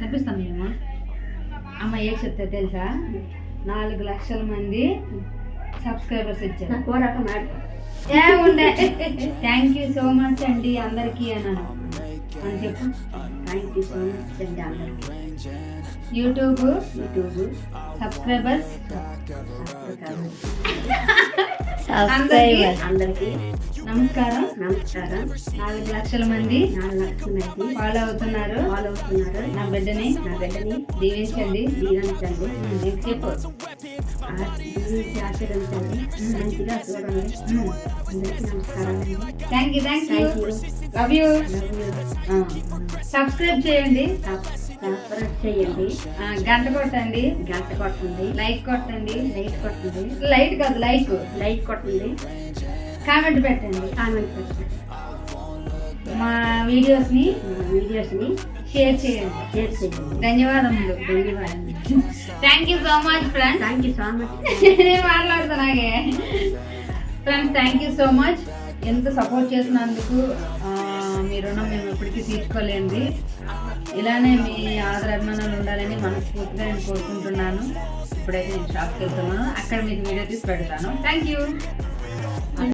కనిపిస్తాం మేము అమ్మ ఏం చెప్తా తెలుసా? నాలుగు లక్షల మంది సబ్స్క్రైబర్స్ ఇచ్చారు. థ్యాంక్ యూ సో మచ్ అండి అందరికీ అన్నాను. అని చెప్పు. థ్యాంక్ యూ సో మచ్ అండి అందరికీ. YouTube YouTube. సబ్స్క్రైబర్స్ అందరికీ. నమస్కారం. నమస్కారం. నాలుగు లక్షల మంది నాలుగు లక్షల మంది ఫాలో అవుతున్నారు. ఫాలో అవుతున్నారు. నా బిడ్డని నా బిడ్డని దీవించండి దీవించండి. నీకు చెప్పు. దీవించి మంచిగా చూడండి. అందరికీ నమస్కారం thank you thank you love you subscribe చేయండి. సబ్స్క్రైబ్ చేయండి. ఆ, గంట కొట్టండి. గంట కొట్టండి. లైక్ కొట్టండి. లైక్ కొట్టండి. లైట్ కాదు లైక్ లైక్ కొట్టండి. కామెంట్ పెట్టండి కామెంట్ పెట్టండి. మా వీడియోస్ని మా వీడియోస్ని షేర్ చేయండి. షేర్ చేయండి. ధన్యవాదములు. ధన్యవాదాలు thank you so much friends thank you so much నేను మాట్లాడుతున్నాగే. Friends thank you so much ఎంత సపోర్ట్ చేసినందుకు మీ రుణం మేము ఎప్పటికీ తీర్చుకోలేండి ఇలానే మీ ఆదర అభిమానాలు ఉండాలని మనస్ఫూర్తిగా నేను కోరుకుంటున్నాను. ఇప్పుడైతే నేను షాప్కి వెళ్తున్నాను. అక్కడ మీకు వీడియో తీసి పెడతాను. Thank you